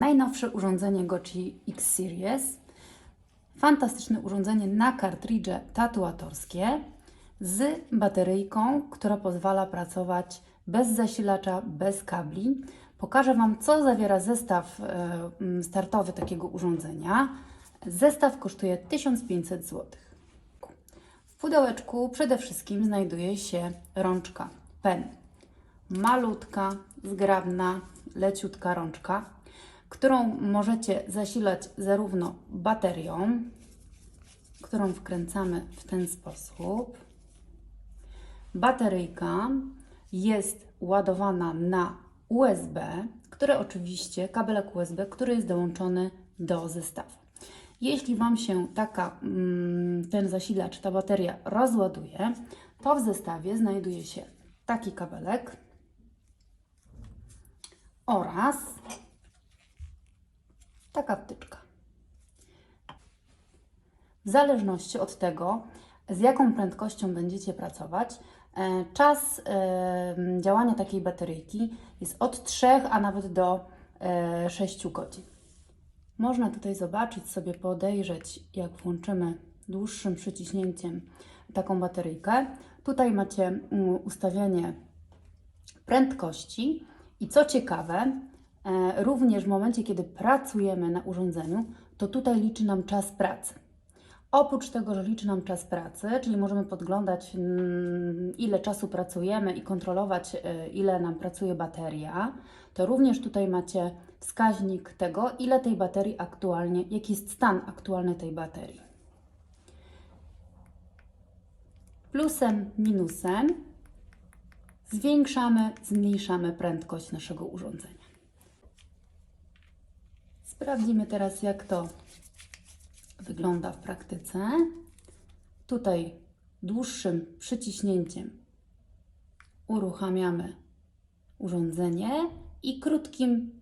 Najnowsze urządzenie Goci X Series. Fantastyczne urządzenie na kartridże tatuatorskie z bateryjką, która pozwala pracować bez zasilacza, bez kabli. Pokażę Wam, co zawiera zestaw e, startowy takiego urządzenia. Zestaw kosztuje 1500 zł. W pudełeczku przede wszystkim znajduje się rączka pen. Malutka, zgrabna, leciutka rączka, którą możecie zasilać zarówno baterią, którą wkręcamy w ten sposób. Bateryjka jest ładowana na USB, które oczywiście kabelek USB, który jest dołączony do zestawu. Jeśli Wam się taka, mm, ten zasilacz, ta bateria rozładuje, to w zestawie znajduje się taki kabelek oraz taka wtyczka. W zależności od tego, z jaką prędkością będziecie pracować, e, czas e, działania takiej bateryjki jest od 3, a nawet do e, 6 godzin. Można tutaj zobaczyć, sobie podejrzeć, jak włączymy dłuższym przyciśnięciem taką bateryjkę. Tutaj macie mm, ustawienie prędkości i co ciekawe, e, również w momencie, kiedy pracujemy na urządzeniu, to tutaj liczy nam czas pracy. Oprócz tego, że liczy nam czas pracy, czyli możemy podglądać, mm, ile czasu pracujemy i kontrolować, e, ile nam pracuje bateria, to również tutaj macie wskaźnik tego, ile tej baterii aktualnie, jaki jest stan aktualny tej baterii. Plusem, minusem zwiększamy, zmniejszamy prędkość naszego urządzenia. Sprawdzimy teraz, jak to wygląda w praktyce. Tutaj dłuższym przyciśnięciem uruchamiamy urządzenie i krótkim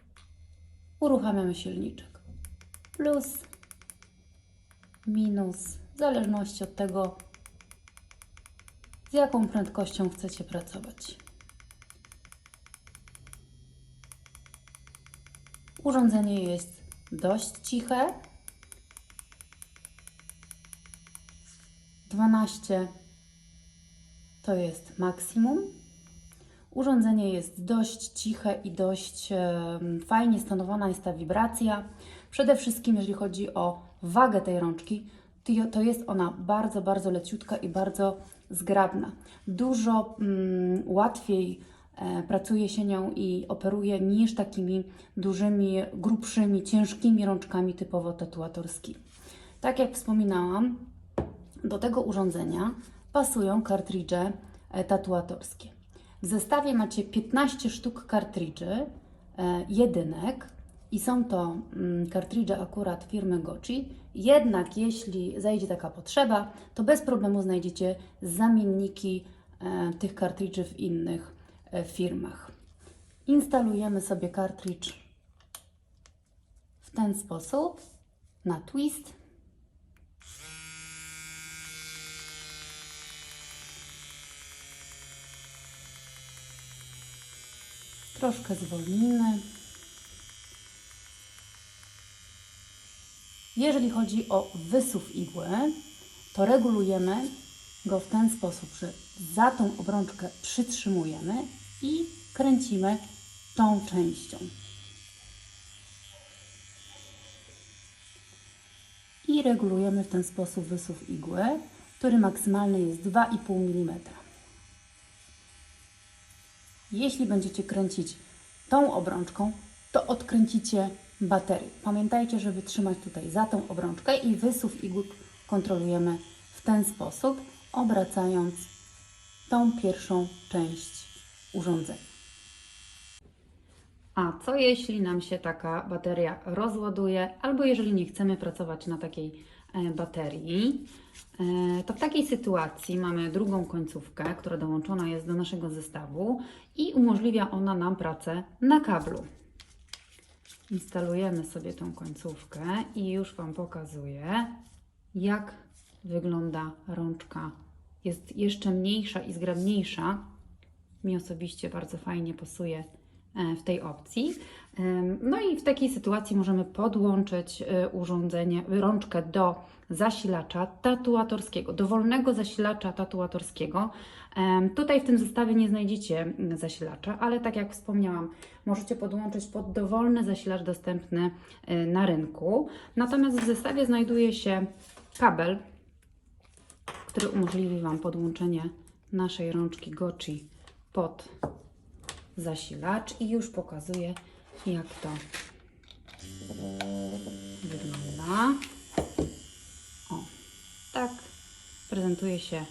uruchamiamy silniczek. Plus, minus, w zależności od tego, z jaką prędkością chcecie pracować. Urządzenie jest dość ciche. 12 to jest maksimum. Urządzenie jest dość ciche i dość fajnie stanowana jest ta wibracja. Przede wszystkim, jeżeli chodzi o wagę tej rączki, to- jest ona bardzo, bardzo leciutka i bardzo zgrabna. Dużo mm, łatwiej pracuje się nią i operuje niż takimi dużymi, grubszymi, ciężkimi rączkami typowo tatuatorskimi. Tak jak wspominałam, do tego urządzenia pasują kartridże e, tatuatorskie. W zestawie macie 15 sztuk kartridży, e, jedynek i są to mm, kartridże akurat firmy Goci. Jednak jeśli zajdzie taka potrzeba, to bez problemu znajdziecie zamienniki e, tych kartridży w innych e, firmach. Instalujemy sobie kartridż w ten sposób na twist. Troszkę zwolnimy. Jeżeli chodzi o wysuw igły, to regulujemy go w ten sposób, że za tą obrączkę przytrzymujemy i kręcimy tą częścią. I regulujemy w ten sposób wysuw igły, który maksymalny jest 2,5 mm. Jeśli będziecie kręcić tą obrączką, to odkręcicie baterię. Pamiętajcie, żeby trzymać tutaj za tą obrączkę i wysuw igły kontrolujemy w ten sposób, obracając tą pierwszą część urządzenia. A co jeśli nam się taka bateria rozładuje, albo jeżeli nie chcemy pracować na takiej e, baterii, e, to w takiej sytuacji mamy drugą końcówkę, która dołączona jest do naszego zestawu i umożliwia ona nam pracę na kablu. Instalujemy sobie tą końcówkę i już Wam pokazuję, jak wygląda rączka. Jest jeszcze mniejsza i zgrabniejsza. Mi osobiście bardzo fajnie pasuje e, w tej opcji. No i w takiej sytuacji możemy podłączyć e, urządzenie, rączkę do zasilacza tatuatorskiego, dowolnego zasilacza tatuatorskiego. Tutaj w tym zestawie nie znajdziecie mm, zasilacza, ale tak jak wspomniałam, możecie podłączyć pod dowolny zasilacz dostępny e, na rynku. Natomiast w zestawie znajduje się kabel, który umożliwi Wam podłączenie naszej rączki Gochi pod zasilacz i już pokazuję, jak to wygląda. O, tak prezentuje się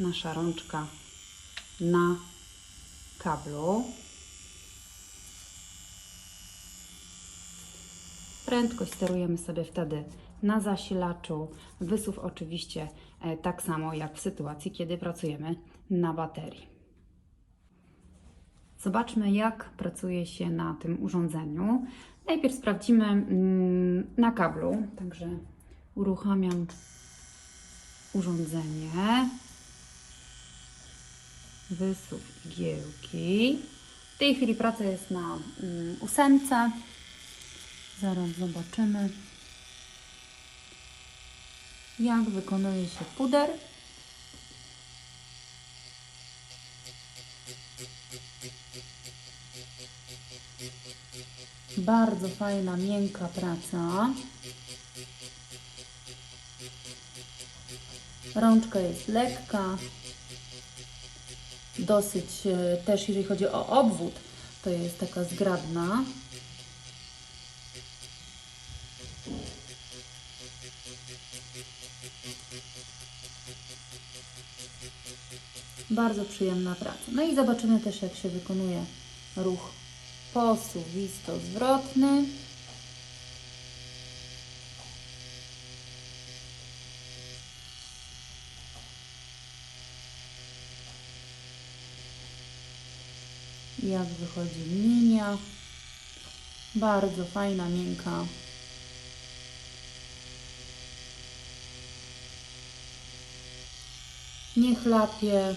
nasza rączka na kablu. Prędkość sterujemy sobie wtedy na zasilaczu. Wysuw oczywiście e, tak samo jak w sytuacji, kiedy pracujemy na baterii. Zobaczmy, jak pracuje się na tym urządzeniu. Najpierw sprawdzimy mm, na kablu, także uruchamiam urządzenie. Wysuw igiełki. W tej chwili praca jest na mm, ósemce. Zaraz zobaczymy, jak wykonuje się puder. Bardzo fajna, miękka praca. Rączka jest lekka. Dosyć e, też, jeżeli chodzi o obwód, to jest taka zgrabna. Bardzo przyjemna praca. No i zobaczymy też, jak się wykonuje ruch posuwisto-zwrotny. Jak wychodzi linia. Bardzo fajna, miękka. Nie chlapie.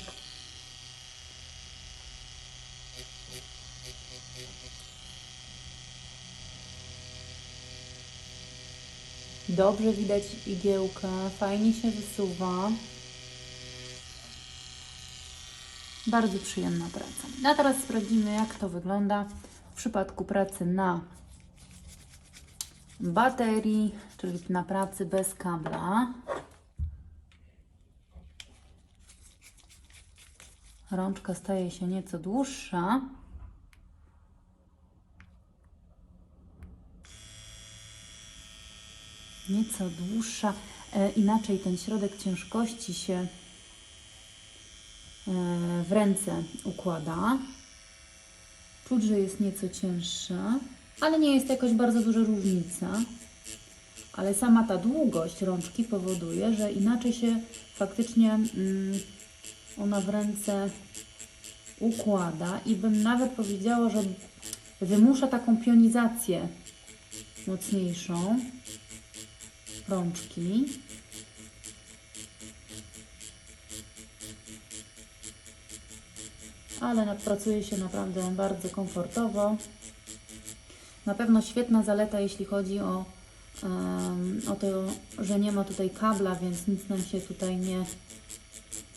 Dobrze widać igiełkę, fajnie się wysuwa. Bardzo przyjemna praca. A teraz sprawdzimy, jak to wygląda w przypadku pracy na baterii, czyli na pracy bez kabla. Rączka staje się nieco dłuższa. Nieco dłuższa. E, inaczej ten środek ciężkości się e, w ręce układa. Czuć, że jest nieco cięższa, ale nie jest jakoś bardzo duża różnica. Ale sama ta długość rączki powoduje, że inaczej się faktycznie mm, ona w ręce układa i bym nawet powiedziała, że wymusza taką pionizację mocniejszą rączki. Ale pracuje się naprawdę bardzo komfortowo. Na pewno świetna zaleta, jeśli chodzi o, em, o to, że nie ma tutaj kabla, więc nic nam się tutaj nie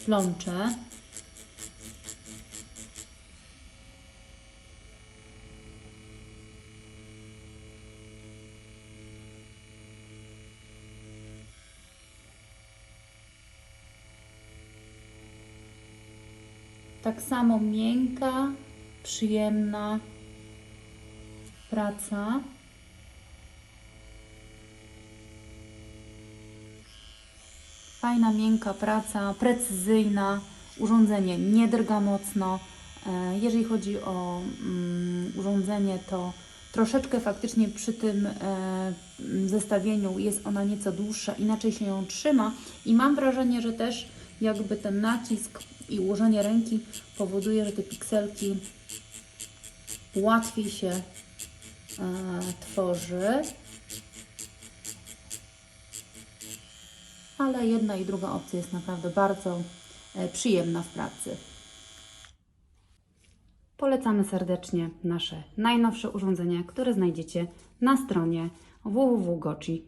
plącze. Tak samo miękka, przyjemna praca. Fajna, miękka praca, precyzyjna, urządzenie nie drga mocno. E, Jeżeli chodzi o mm, urządzenie, to troszeczkę faktycznie przy tym e, zestawieniu jest ona nieco dłuższa, inaczej się ją trzyma i mam wrażenie, że też jakby ten nacisk i ułożenie ręki powoduje, że te pikselki łatwiej się e, tworzy. ale jedna i druga opcja jest naprawdę bardzo e, przyjemna w pracy. polecamy serdecznie nasze najnowsze urządzenie, które znajdziecie na stronie www.goci.pl.